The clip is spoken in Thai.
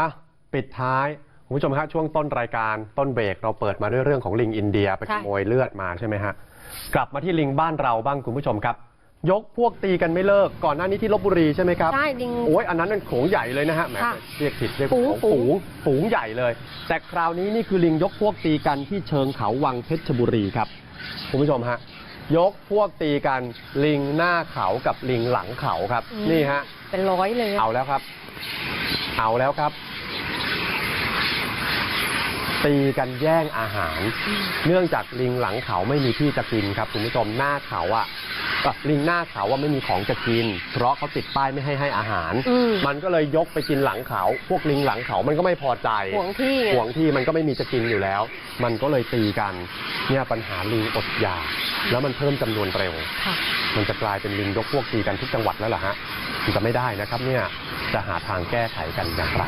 อะปิดท้ายคุณผู้ชมครับช่วงต้นรายการต้นเบรกเราเปิดมาด้วยเรื่องของลิงอินเดียไปใช่ขโมยเลือดมาใช่ไหมฮะกลับมาที่ลิงบ้านเราบ้างคุณผู้ชมครับ ยกพวกตีกันไม่เลิกก่อนหน้านี้ที่ลบบุรีใช่ไหมครับใช่ลิงโอ้ยอันนั้นเป็นโขงใหญ่เลยนะฮะแหมค่ะเรียกผิดเรียกฝูงฝูงฝูงใหญ่เลย แต่คราวนี้นี่คือลิงยกพวกตีกันที่เชิงเขาวังเพชรบุรีครับคุณผู้ชมฮะยกพวกตีกันลิงหน้าเขากับลิงหลังเขาครับอืมนี่ฮะเป็นร้อยเลยอะเอาแล้วครับ เอาแล้วครับ ตีกันแย่งอาหาร เนื่องจากลิงหลังเขาไม่มีที่จะกินครับคุณผู้ชมหน้าเขาอะเอ่อลิงหน้าเขาว่าไม่มีของจะกิน เพราะเขาติดป้ายไม่ให้ให้อาหารอืมมันก็เลยยกไปกินหลังเขา พวกลิงหลังเขามันก็ไม่พอใจห่วงที่ไงห่วงที่มันก็ไม่มีจะกินอยู่แล้ว มันก็เลยตีกัน เนี่ยปัญหาลิงอดอยากแล้วมันเพิ่มจำนวนเร็วค่ะมันจะกลายเป็นลิงยกพวกตีกันทุกจังหวัดแล้วเหรอฮะมันจะไม่ได้นะครับเนี่ย จะหาทางแก้ไขกันอย่างไร